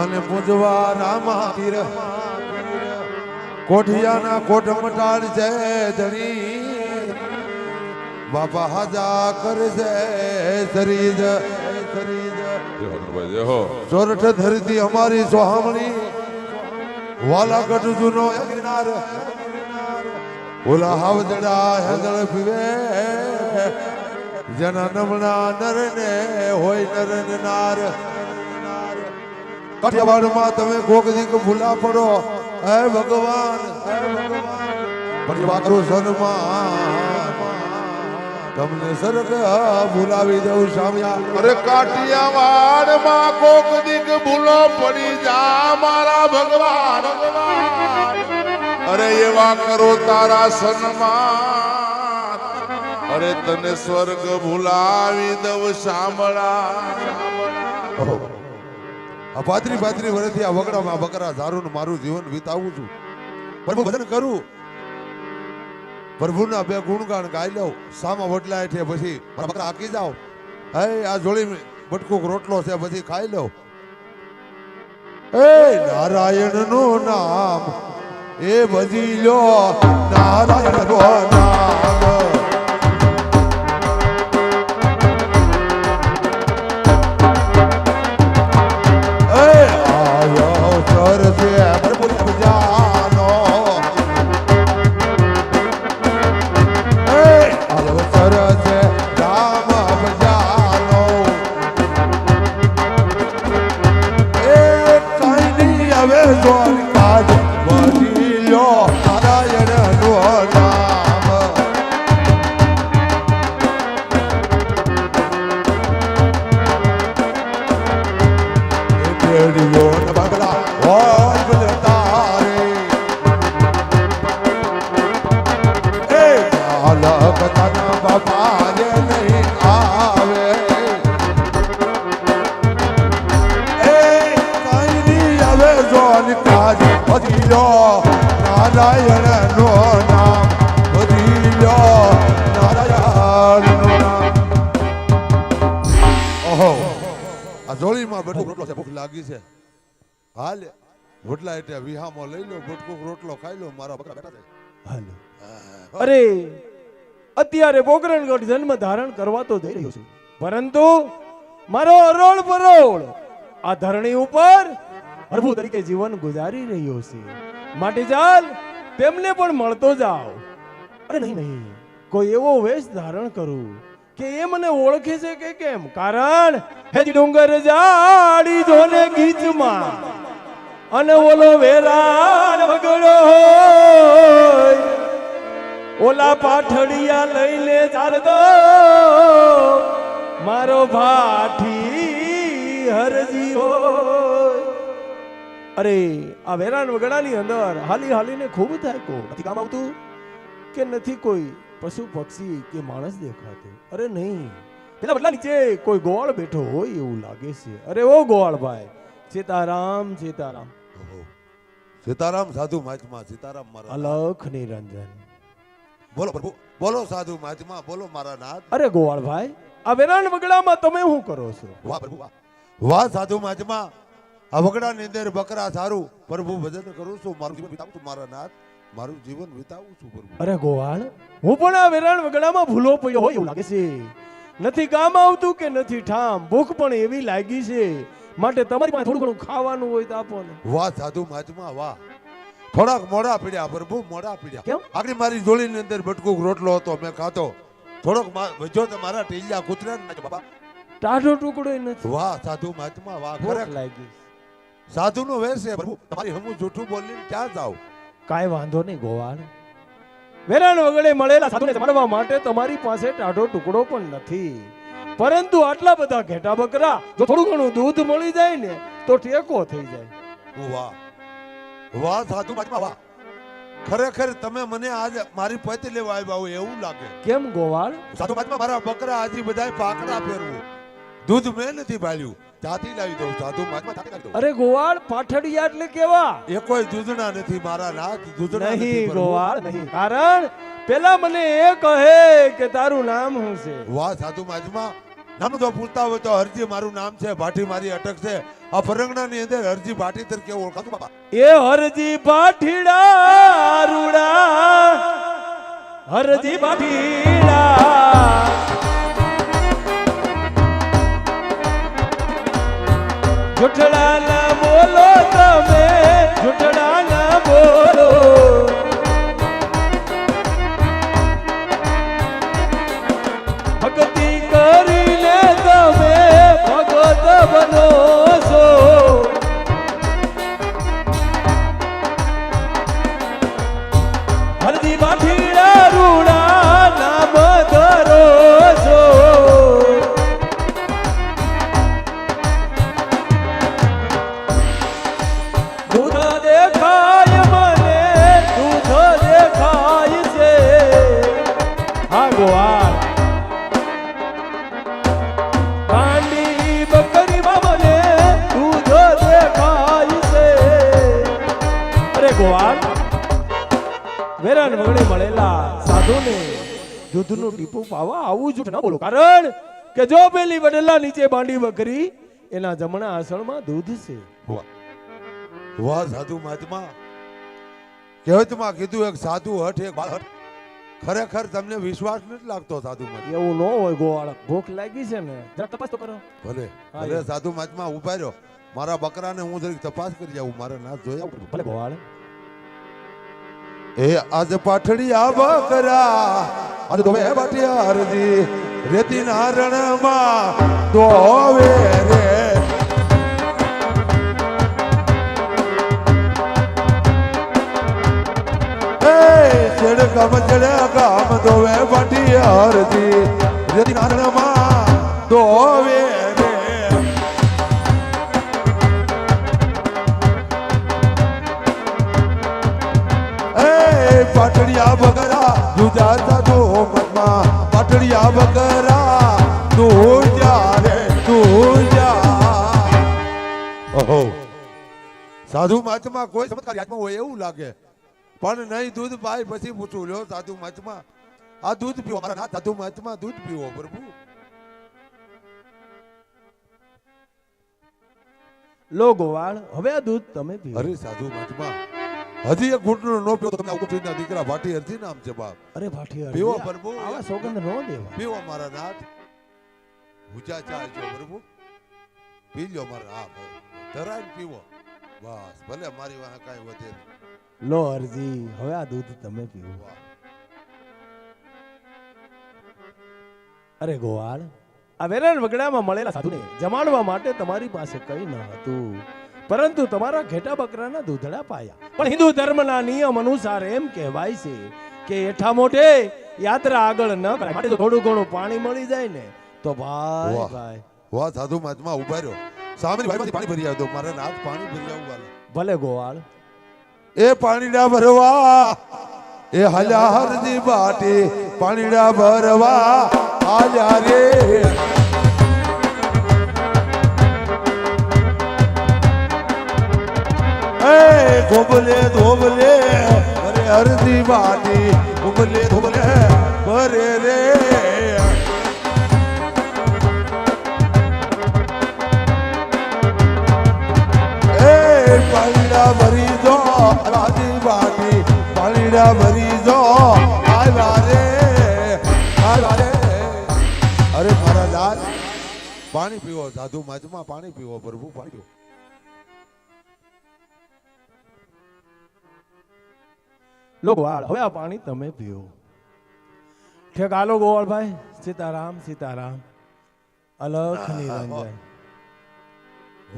અને પૂજવા રામા તીર કોઠિયાના કોટ મટાડ છે ધણી. બાપા હાજા કરશે શરીજ સોરઠ ધરતી અમારી સોહામણી. વાલા કટ જૂનો અગ્નિનાર ઓલા હાવજડા હેદળ પીવે. જેના નમણા નર ને હોય નર ને નાર. કઠિયાવાડમાં તમે કોક દીક ભૂલા પડો. હે ભગવાન, હે પરિવારો સન્માન. તમને સરગ ભૂલાવી દઉં સામ્યા. અરે કાઠિયાવાડમાં કોક દીક ભૂલો પડી જા મારા ભગવાન. અરે એવા કરો તારા સન્માન. અરે તને સ્વર્ગ ભૂલાવી દઉં સાંભળા પાત્રી પાત્રી વર્ષથી આ વગડામાં બકરા ને મારું જીવન વિતાવું છું. પ્રભુ, ભજન કરું. પ્રભુના બે ગુણગાન ગાઈ લઉં. સામા વડલા છે પછી મારા બકરા આકી જાઓ. હે, આ જોડી બટકુક રોટલો છે, પછી ખાઈ લઉં. એ નારાયણનું નામ એ ભજી લો. નારાયણ નામ. રોટલા એટલે વિહામો લઈ લો બટકુક રોટલો ખાઈ લો મારા બકરા બેઠા છે હાલો. અરે અત્યારે બોગરણગઢ જન્મ ધારણ કરવા તો જઈ રહ્યો છું. પરંતુ મારો અરોળ પરોળ આ ધરણી ઉપર પ્રભુ તરીકે જીવન ગુજારી રહ્યો છે. માટે ચાલ તેમને પણ મળતો જાઓ. અરે નહીં નહીં. કોઈ એવો વેશ ધારણ કરું કે એ મને ઓળખે છે કે કેમ? કારણ હેજ ડુંગર જાડી જોને ગીચમાં. અને ઓલો વેરાન વગડો ઓલા પાઠડિયા લઈને ચાલતો. મારો ભાઠી હરજી હો અરે, આ વેરાન વગડાની અંદર હાલી હાલીને ખૂબ થાય કો નથી કામ આવતું? કે નથી કોઈ પશુ, પક્ષી કે માણસ દેખાતું? અરે નહીં. પેલા બદલા નીચે કોઈ ગોવાળ બેઠો હોય એવું લાગે છે. અરે ઓ ગોવાળ ભાઈ. સીતારામ સીતારામ. સીતારામ સાધુ મહાત્મા સીતારામ મારા અલખ નિરંજન. બોલો પ્રભુ બોલો સાધુ મહાત્મા બોલો મારા નાથ. અરે ગોવાળભાઈ આ વેરાણ વગડામાં તમે શું કરો છો? વાહ પ્રભુ વાહ. સાધુ મહાત્મા આ વગડાની અંદર બકરા સારું. પ્રભુ ભજન કરું છું મારું જીવન વિતાવું છું મારા નાથ. મારું જીવન વિતાવું છું પ્રભુ. અરે ગોવાળ હું પણ આ વેરાણ વગડામાં ભૂલો પડ્યો હોય એવું લાગે છે. નથી કામ આવતું કે નથી ઠામ ભૂખ પણ એવી લાગી છે. માટે તમારી પાસે થોડું ઘણું ખાવાનું હોય તો આપો ને. વાહ સાધુ મહાત્મા વાહ. થોડાક મોડા પીડ્યા પ્રભુ મોડા પીડ્યા. કેમ? આગળ મારી જોડીની અંદર બટકુક રોટલો હતો મેં ખાતો થોડોક વજો તો મારા ટીલિયા કૂતરા ને નાખ્યો બાપા. ટાઢો ટુકડો નથી. વાહ સાધુ મહાત્મા વાહ ખરેખ લાગી. સાધુનો વેશ છે પ્રભુ. તમારી હમું જૂઠું બોલીને ક્યાં જાવ કાંઈ વાંધો નહીં ગોવાળ વેરાણ વગડે મળેલા સાધુને જમાડવા માટે તમારી પાસે ટાઢો ટુકડો પણ નથી. પરંતુ આટલા બધા ઘેટા બકરા જો થોડું ઘણું દૂધ મળી જાય ને તો ટેકો થઈ જાય. વાહ. વાહ સાધુ વાહ. ખરેખર તમે મને આજ મારી પતિ લેવા આવ્યા એવું લાગે. કેમ ગોવાળ? સાધુ મહાત્મા મારા બકરા આજે બધા પાકડા ફેરવું. દૂધ મેં નથી ભાલ્યું ત્યાંથી લાવી દઉં સાધુ દઉં. અરે ગોવાળ પાઠડિયા એટલે કેવા? એ કોઈ દૂધના નથી મારા નાથ દૂધણા નહીં ગોવાળ નહીં. કારણ પેલા મને એ કહે કે તારું નામ શું છે? વાહ સાધુ માજમાં નામ તો પૂછતા હોય તો હરજી મારું નામ છે ભાટી મારી અટક છે. આ ફરંગણાની અંદર હરજી ભાટી તરીકે ઓળખાતું બાબા એ હરજી ભાઠીડા રૂડા. હરજી ભાઠીડા. જુઠડા ના બોલો તમે જુઠડા ના બોલો. વેરાન વગડે મળેલા સાધુને દૂધનું ટીપું પાવા આવું જ ન બોલો. કારણ કે જો પેલી વડેલા નીચે બાંડી બકરી એના જમણા આસણમાં દૂધ છે. વાહ. સાધુ મહાત્મા. કહેવતમાં કીધું એક સાધુ હઠ એક બાળ ખરેખર તમને વિશ્વાસ નથી લાગતો સાધુ મહાત્મા? એવું ન હોય ગોવાળ. ભૂખ લાગી છે ને. જરા તપાસ તો કરો. ભલે. ભલે સાધુ મહાત્મા ઊભા રહ્યો. મારા બકરાને હું જરીક તપાસ કરી જાઉં મારે નાથ જોયા ભલે ગોવાળ. એ આજ પાઠડી આવા કરા આજ તમે બે બાટિયા હરજી રેતી ના રણમાં રે. એ છેડ ગમ, છેડ ગામ દોવે બાટિયા હરજી રેતી ના રણમાં પાટડિયા બકરા જુજા તો મનમાં પાટડિયા બકરા તું જા રે તું જા ઓહો. સાધુ મહાત્મા કોઈ ચમત્કાર યાદમાં હોય એવું લાગે. પણ નહીં દૂધ પાય પછી પૂછું લ્યો સાધુ મહાત્મા આ દૂધ પીવો મારા સાધુ મહાત્મા દૂધ પીવો પ્રભુ. લો ગોવાળ હવે આ દૂધ તમે પીવો. અરે સાધુ મહાત્મા હજી એક ઘૂંટનો નો પીવો તમે ઉગટીના દીકરા ભાટી હરજી નામ છે બાપ. અરે ભાઠી પીવો પ્રભુ. આવા સોગંદ નો દેવા. પીવો મારા નાથ. ઊંચા ચા જો પ્રભુ. પી લ્યો મારા હા ધરાય પીવો. બસ ભલે મારી વાહ કાઈ વધે લો અરજી હવે આ દૂધ તમે પીવો. અરે ગોવાળ આ વેરાન વગડામાં મળેલા સાધુને જમાડવા માટે તમારી પાસે કઈ ન હતું. પરંતુ તમારા ઘેટા બકરાના દૂધડા પાયા. પણ હિન્દુ ધર્મના નિયમ અનુસાર એમ કહેવાય છે કે એઠા મોઢે યાત્રા આગળ ન કરાય. માટે થોડું ઘણું પાણી મળી જાય ને તો ભાઈ ભાઈ. વાહ સાધુ મહાત્મા ઊભા રહ્યો. સામે ભાઈમાંથી પાણી ભરી આવતો મારા રાત પાણી ભરી આવું ભલે ગોવાળ. એ પાણીડા ભરવા એ હલ્યા હરજી બાટી પાણીડા ભરવા. આલ્યા રે એ ધોબલે ધોબલે અરે હરજી બાટી ધોબલે ધોબલે ભરે રે એ પાણીડા ભરી જો રાજી બાટી પાણીડા ભરી જો આવ્યા રે આવ્યા રે અરે મારા લાલ પાણી પીવો સાધુ મજમાં પાણી પીવો લો ગોવાળ હવે આ પાણી તમે પીઓ. ઠેક આલો ગોવાળભાઈ સીતારામ સીતારામ. અલખ નિરંજન.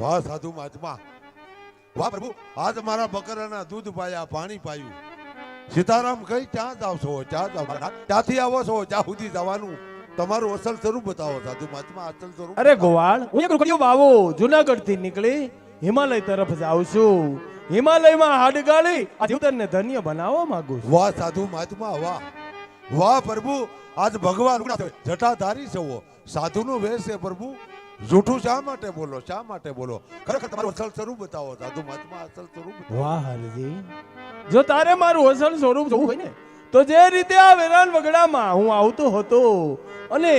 વાહ સાધુ મહાત્મા. વાહ પ્રભુ આજ મારા બકરાના દૂધ પાયા પાણી પાયું. સીતારામ કઈ ક્યાં જાવ છો? ક્યાંથી આવો છો? ક્યાં સુધી જવાનું? તમારું અસલ સ્વરૂપ બતાવો સાધુ મહાત્મા અસલ સ્વરૂપ અરે ગોવાળ હું એક રૂપિયો વાવો? જુનાગઢથી નીકળી હિમાલય તરફ જાઉં છું. હિમાલયમાં હાડગાળી આ જીવતરને ધન્ય બનાવવા માંગુ છું. વાહ સાધુ મહાત્મા વાહ. વાહ પ્રભુ આજ ભગવાન જટાધારી છો સાધુનો વેશ છે પ્રભુ. જૂઠું શા માટે બોલો? શા માટે બોલો? ખરેખર તમારું અસલ સ્વરૂપ બતાવો સાધુ મહાત્મા અસલ સ્વરૂપ વાહ હરજી. જો તારે મારું અસલ સ્વરૂપ જોવું હોય ને તો જે રીતે આ વેરાન વગડામાં હું આવતો હતો અને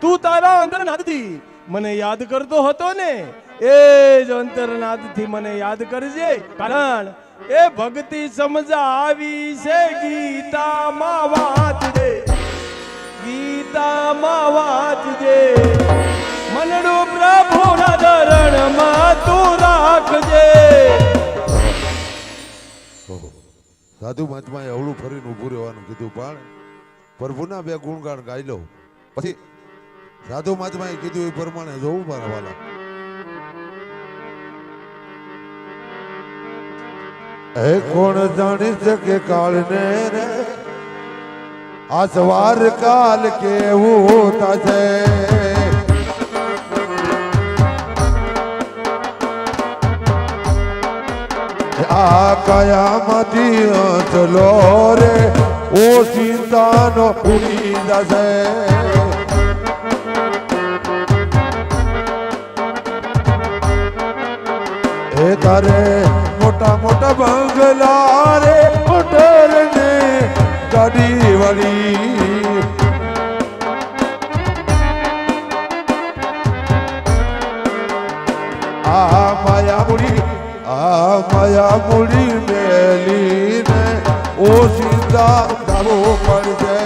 તું તારા અંદર નાદથી મને યાદ કરતો હતો ને એ જ અંતરનાદથી મને યાદ કરજે, કારણ એ ભક્તિ સમજાવી છે ગીતામાં વાંચજે ગીતામાં વાંચજે મનડું પ્રભુના ધરણમાં તું રાખજે. સાધુ મહાત્માએ અવળું ફરીને ઊભું રહેવાનું કીધું, પણ પ્રભુના બે ગુણગાન ગાઈ લો. પછી સાધુ મહાત્માએ કીધું એ પ્રમાણે જોવું મારા વાલા. એ કોણ જાણી શકે કાળને રે? આ સવાર કાલ કેવું થશે? આ કયામતી ચલો રે? ઓ ચિંતાનો ઉડી જશે. એ તારે મોટા બંગલા રે મોટર ને ગાડી વાળી આ માયા મુડી આ માયા મુડી મેલીને ઓ સીધા દાવો પડશે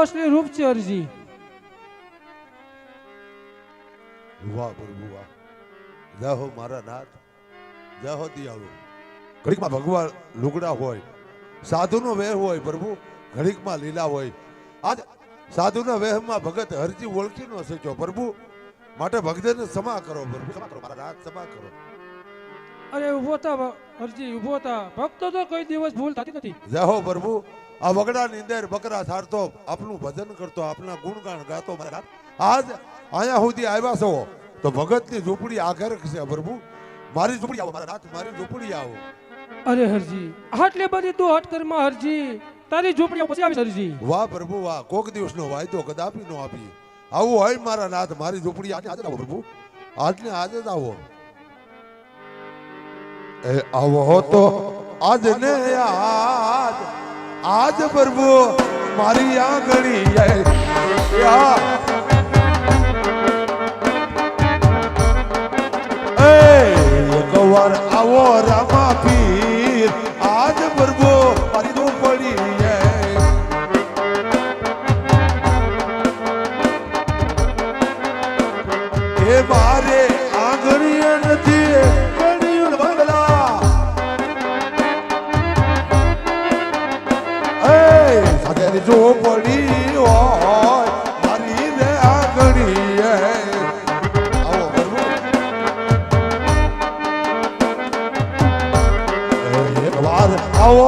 આ મારું અસલી રૂપ છે હરજી વાહ પ્રભુ વાહ જય હો મારા નાથ જય હો દિયાળુ ઘડીકમાં ભગવાન લુગડા હોય, સાધુનો વેહ હોય, પ્રભુ. ઘડીકમાં લીલા હોય. આજ સાધુના વેહમાં ભગત હરજી ઓળખી ન શક્યો, પ્રભુ. માટે ભગતને સમા કરો, પ્રભુ. સમા કરો મારા નાથ સમા કરો. અરે ઊભો ભ- હરજી ઊભો થા. ભક્તો તો કોઈ દિવસ ભૂલ થતી નથી. જય હો પ્રભુ આ વગડાની અંદર બકરા સારતો આપનું ભજન કરતો આપના ગુણગાન ગાતો મહારાજ આજ અહીંયા સુધી આવ્યા છો તો ભગતની ઝૂંપડી આગળ છે પ્રભુ. મારી ઝૂંપડી આવો મારા નાથ મારી ઝૂંપડી આવો. અરે હરજી આટલી બધી તું હટ કરમાં હરજી. તારી ઝૂંપડી પછી આવીશ હરજી. વાહ પ્રભુ વાહ કોક દિવસનો વાયદો કદાપી નો આપી. આવું હોય મારા નાથ મારી ઝૂંપડી આજે આજે આવો પ્રભુ. આજને આજે જ આવો. એ આવો તો આજ ને આજ આજ પ્રભુ મારી આંગળી આવો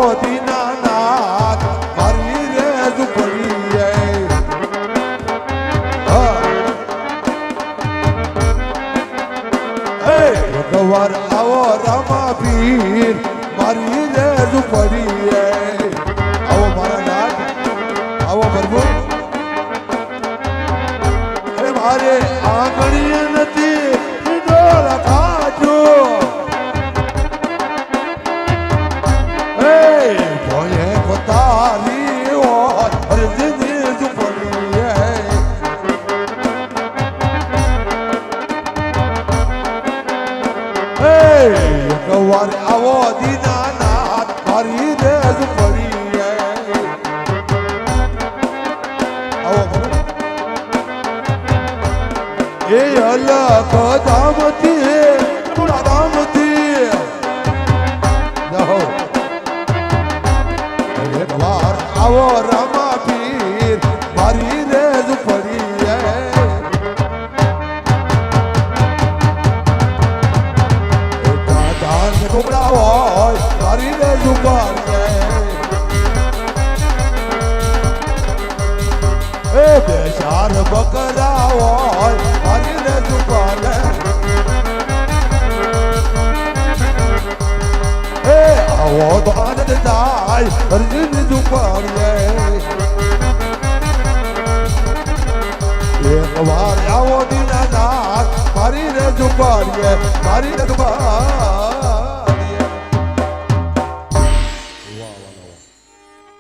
ઝુંપડીએ મારી રે વાહ વાહ વાહ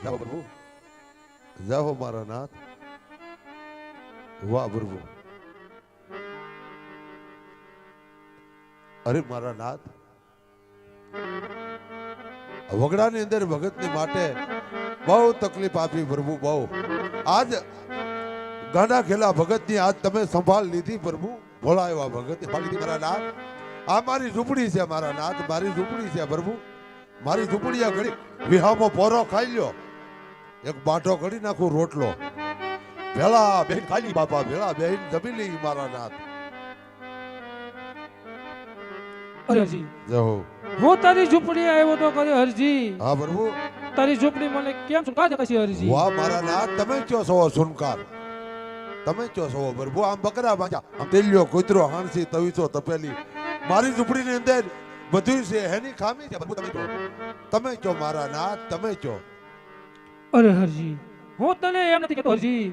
જાઓ પ્રભુ જાઓ મારા નાથ વાહ પ્રભુ અરે મારા નાથ વગડાની અંદર ભગતની માટે બહુ તકલીફ આપી પ્રભુ બહુ આજ ગાંડા ખેલા ભગતની આજ તમે સંભાળ લીધી પ્રભુ ભોળા એવા ભગત સંભાળ મારા નાથ. આ મારી ઝૂંપડી છે મારા નાથ મારી ઝૂંપડી છે પ્રભુ. મારી ઝૂંપડી આ ઘડી વિહામો પોરો ખાઈ લ્યો. એક બાટો ઘડી નાખું રોટલો. ભેળા બેન ખાલી બાપા ભેળા બેન જમી લઈ મારા નાથ. હરજી. હું. તારી ઝૂંપડી આવ્યો તો કરે હરજી. હા પ્રભુ. તારી ઝૂંપડી મને કેમ કાજે કશી હરજી? વાહ મારા નાથ તમે કયો છો સુનકાર તમે કયો છો પ્રભુ આમ બકરા બાંધ્યા આમ તેલ્યો કૂતરો હાણસી તવીસો તપેલી. મારી ઝૂંપડીની અંદર બધું છે એની ખામી છે. પ્રભુ તમે કયો તમે કયો મારા નાથ તમે કયો અરે હરજી હું તને એમ નથી કહેતો હરજી.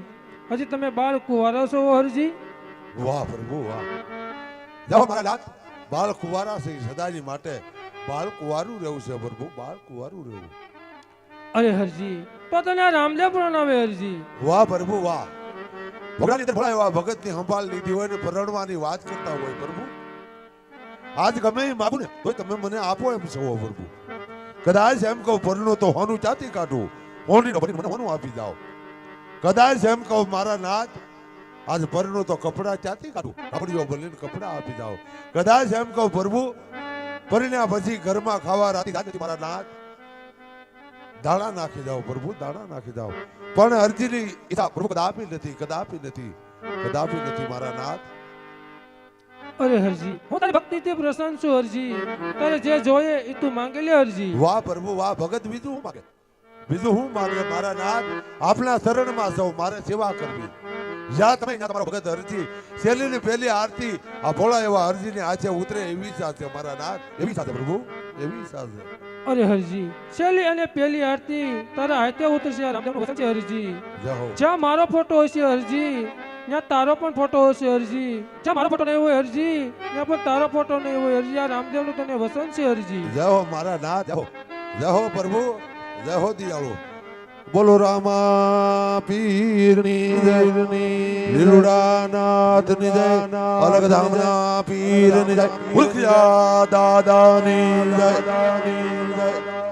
હજી તમે બાળ કુંવારા છો હરજી? વાહ પ્રભુ વાહ. જાઓ મારા નાથ. બાળ કુવારા છે સદાની માટે બાળ કુવારું રહેવું છે પ્રભુ બાળ કુવારું રહેવું. અરે હરજી તો તને રામદેવ પ્રણાવે હરજી. વાહ પ્રભુ વાહ. ભગવાનની અંદર ભલા એવા ભગતની સંભાળ લીધી હોય ને પરણવાની વાત કરતા હોય પ્રભુ. આજ ગમે એમ આપું ને તો તમે મને આપો એમ છો પ્રભુ. કદાચ એમ કહું, પરણો તો હોનું ચાતી કાઢું. હોની નો મને હોનું આપી જાઓ. કદાચ એમ કહું, મારા નાથ, આજ પરણો તો કપડા ચાતી કાઢું. કપડીઓ ભરીને કપડા આપી જાઓ. કદાચ એમ કહું, પ્રભુ પરિણ્યા પછી ઘરમાં ખાવા રાતી મારા નાથ. દાણા નાખી દઉં પ્રભુ દાણા નાખી દઉં. પણ અરજીની ઈચ્છા પ્રભુ કદાપી નથી કદાપી નથી કદાપી નથી મારા નાથ? અરે હરજી હું તારી ભક્તિથી પ્રસન્ન છું હરજી. તારે જે જોઈએ એ તું માંગે લે હરજી. વાહ પ્રભુ વાહ ભગત બીજું હું માંગે? બીજું હું માંગે મારા નાથ? આપના શરણમાં સૌ મારે સેવા કરવી. જ્યાં તમે ત્યાં તમારો ભગત અરજી શેલીની પહેલી આરતી આ ભોળા એવા અરજીની આચે ઉતરે એવી સાથે મારા નાથ એવી સાથે પ્રભુ એવી સાથે. અરે હરજી છેલ્લી અને પહેલી આરતી તારા હાથે ઉતરશે હરજી. જ્યાં મારો ફોટો હશે હરજી ત્યાં તારો પણ ફોટો હશે હરજી. જ્યાં મારો ફોટો નહીં હોય હરજી ત્યાં પણ તારો ફોટો નહીં હોય હરજી. આ રામદેવનું તને વસન છે હરજી. જય હો મારા ના જય હો જય હો પ્રભુ જય હો દિયાળુ. બોલો રામા પીરની જય. લીલુડા નાથની જય. અલગ ધામના પીરની જય. મુખિયા દાદાની જય.